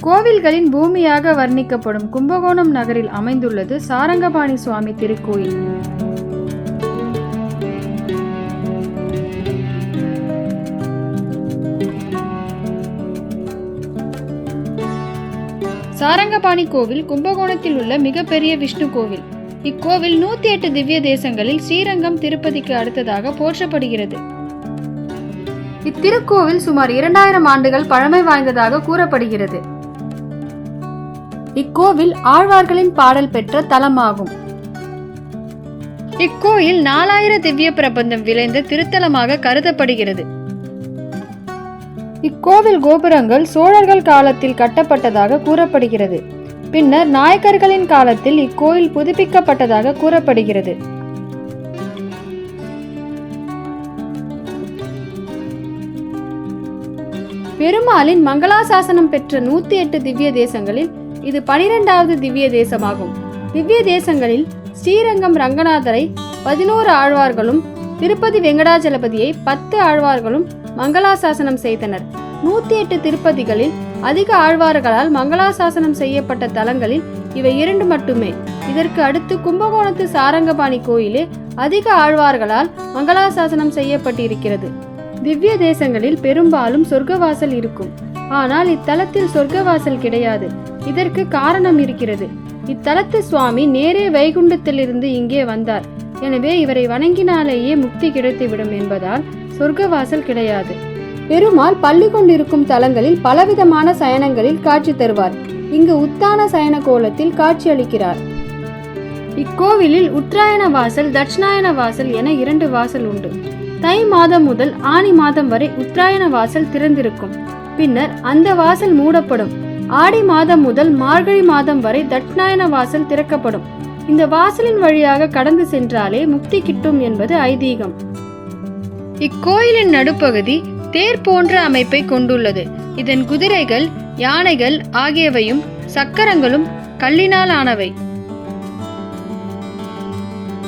கோவில்களின் பூமியாக வர்ணிக்கப்படும் கும்பகோணம் நகரில் அமைந்துள்ளது சாரங்கபாணி சுவாமி திருக்கோயில். சாரங்கபாணி கோவில் கும்பகோணத்தில் உள்ள மிகப்பெரிய விஷ்ணு கோவில். இக்கோவில் நூத்தி எட்டு திவ்ய தேசங்களில் ஸ்ரீரங்கம் திருப்பதிக்கு அடுத்ததாக போற்றப்படுகிறது. இத்திருக்கோவில் சுமார் இரண்டாயிரம் ஆண்டுகள் பழமை வாய்ந்ததாக கூறப்படுகிறது. இக்கோவில் ஆழ்வார்களின் பாடல் பெற்ற தலமாகும். இக்கோயில் நாலாயிர திவ்ய பிரபந்தம் விளைந்த திருத்தலமாக கருதப்படுகிறது. இக்கோவில் கோபுரங்கள் சோழர்கள் காலத்தில் கட்டப்பட்டதாக கூறப்படுகிறது. பின்னர் நாயக்கர்களின் காலத்தில் இக்கோயில் புதுப்பிக்கப்பட்டதாக கூறப்படுகிறது. பெருமாளின் மங்களாசாசனம் பெற்ற நூத்தி எட்டு திவ்ய தேசங்களில் இது பனிரெண்டாவது திவ்ய தேசமாகும். திவ்ய தேசங்களில் ஸ்ரீரங்கம் ரங்கநாதரை பதினோரு ஆழ்வார்களும் திருப்பதி வெங்கடாஜலபதியை பத்து ஆழ்வார்களும் மங்களாசாசனம் செய்தனர். நூத்தி எட்டு திருப்பதிகளில் அதிக ஆழ்வார்களால் மங்களாசாசனம் செய்யப்பட்ட தலங்களில் இவை இரண்டு மட்டுமே. இதற்கு அடுத்து கும்பகோணத்து சாரங்கபாணி கோயிலே அதிக ஆழ்வார்களால் மங்களாசாசனம் செய்யப்பட்டிருக்கிறது. திவ்ய தேசங்களில் பெரும்பாலும் சொர்க்கவாசல் இருக்கும். ஆனால் இத்தலத்தில் சொர்க்கவாசல் கிடையாது. இதற்கு காரணம் இருக்கிறது. இத்தலத்து சுவாமி நேரே வைகுண்டத்திலிருந்து இங்கே வந்தார். எனவே இவரை வணங்கினாலேயே முக்தி கிடைத்துவிடும் என்பதால் சொர்க்கவாசல் கிடையாது. பெருமாள் பள்ளி கொண்டிருக்கும் தலங்களில் பலவிதமான சயனங்களில் காட்சி தருவார். இங்கு உத்தான சயன கோலத்தில் காட்சியளிக்கிறார் இக்கோவிலில் உத்தராயண வாசல் தட்சிணாயன வாசல் என இரண்டு வாசல் உண்டு. தை மாதம் முதல் ஆனி மாதம் வரை உத்தராயண வாசல் திறந்திருக்கும். பின்னர் அந்த வாசல் மூடப்படும். ஆடி மாதம் முதல் மார்கழி மாதம் வரை தட்சிணாயன வாசல் திறக்கப்படும். இந்த வாசலின் வழியாக கடந்து சென்றாலே முக்தி கிட்டும் என்பது ஐதீகம். இக்கோயிலின் நடுப்பகுதி தேர் போன்ற அமைப்பை கொண்டுள்ளது. இதன் குதிரைகள் யானைகள் ஆகியவையும் சக்கரங்களும் கல்லினால் ஆனவை.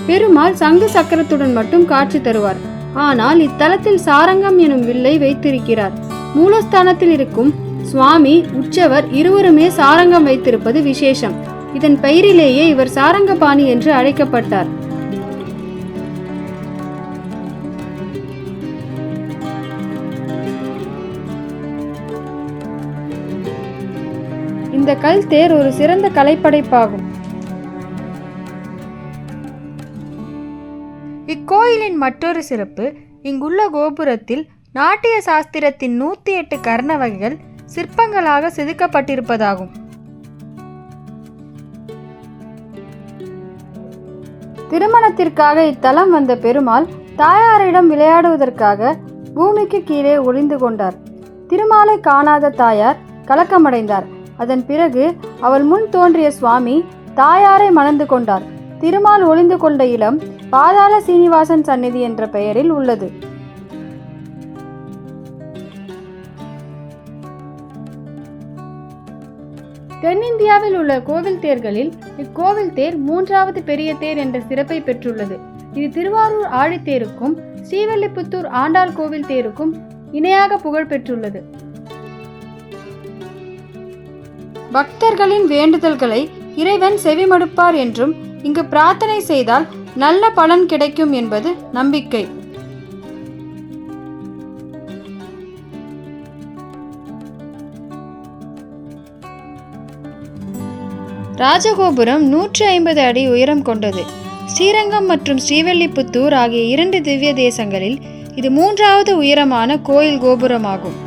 பெருமாள் சங்கு சக்கரத்துடன் மட்டும் காட்சி தருவார். ஆனால் இத்தலத்தில் சாரங்கம் எனும் வில்லை வைத்திருக்கிறார். மூலஸ்தானத்தில் இருக்கும் சுவாமி உற்சவர் இருவருமே சாரங்கம் வைத்திருப்பது விசேஷம். இதன் பெயரிலேயே இவர் சாரங்கபாணி என்று அழைக்கப்பட்டார். இந்த கல் தேர் ஒரு சிறந்த கலைப்படைப்பாகும். இக்கோயிலின் மற்றொரு சிறப்பு இங்குள்ள கோபுரத்தில் நாட்டிய சாஸ்திரத்தின் நூத்தி எட்டு கர்ண வகைகள் சிற்பங்களாக செதுக்கப்பட்டிருப்பதாகும். திருமணத்திற்காக இத்தலம் வந்த பெருமாள் தாயாரிடம் விளையாடுவதற்காக பூமிக்கு கீழே ஒளிந்து கொண்டார். திருமாலை காணாத தாயார் கலக்கமடைந்தார். அதன் பிறகு அவள் முன் தோன்றிய சுவாமி தாயாரை மணந்து கொண்டார். திருமால் ஒளிந்து கொண்ட இளம் பாதாள சீனிவாசன் சந்நிதி என்ற பெயரில் உள்ளது. தென்னிந்தியாவில் உள்ள கோவில் தேர்களில் இக்கோவில் தேர் மூன்றாவது பெரிய தேர் என்ற சிறப்பை பெற்றுள்ளது. இது திருவாரூர் ஆழித்தேருக்கும் ஸ்ரீவல்லிபுத்தூர் ஆண்டாள் கோவில் தேருக்கும் இணையாக புகழ் பெற்றுள்ளது. பக்தர்களின் வேண்டுதல்களை இறைவன் செவிமடுப்பார் என்றும் இங்கு பிரார்த்தனை செய்தால் நல்ல பலன் கிடைக்கும் என்பது நம்பிக்கை. ராஜகோபுரம் நூற்றி ஐம்பது அடி உயரம் கொண்டது. ஸ்ரீரங்கம் மற்றும் ஸ்ரீவல்லிபுத்தூர் ஆகிய இரண்டு திவ்ய தேசங்களில் இது மூன்றாவது உயரமான கோயில் கோபுரமாகும்.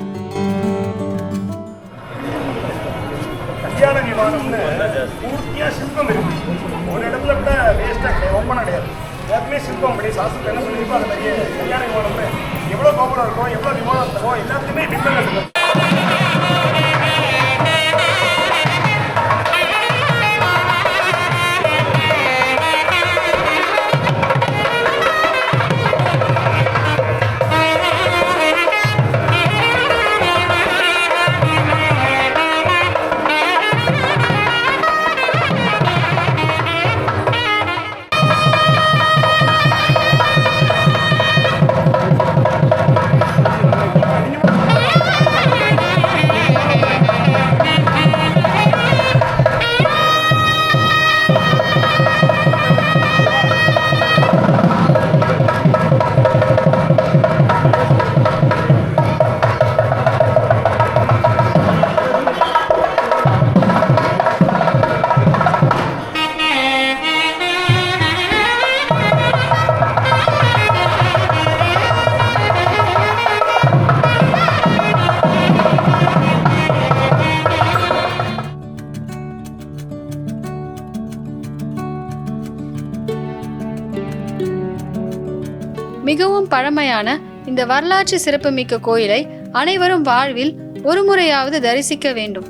பூர்த்தியா சிற்பம் இருக்கு ஏற்கனவே சிற்பம் அப்படி சாஸ்திரத்தை என்ன சொல்லியிருக்கோ அது மாதிரியே கல்யாண விமானம்னு எவ்வளோ கோபுரம் இருக்கும் எவ்வளோ விமானம் இருக்கும் எல்லாத்துக்குமே பிம்பங்கள் இருக்கும் மிகவும் பழமையான இந்த வரலாற்று சிறப்புமிக்க கோயிலை அனைவரும் வாழ்வில் ஒருமுறையாவது தரிசிக்க வேண்டும்.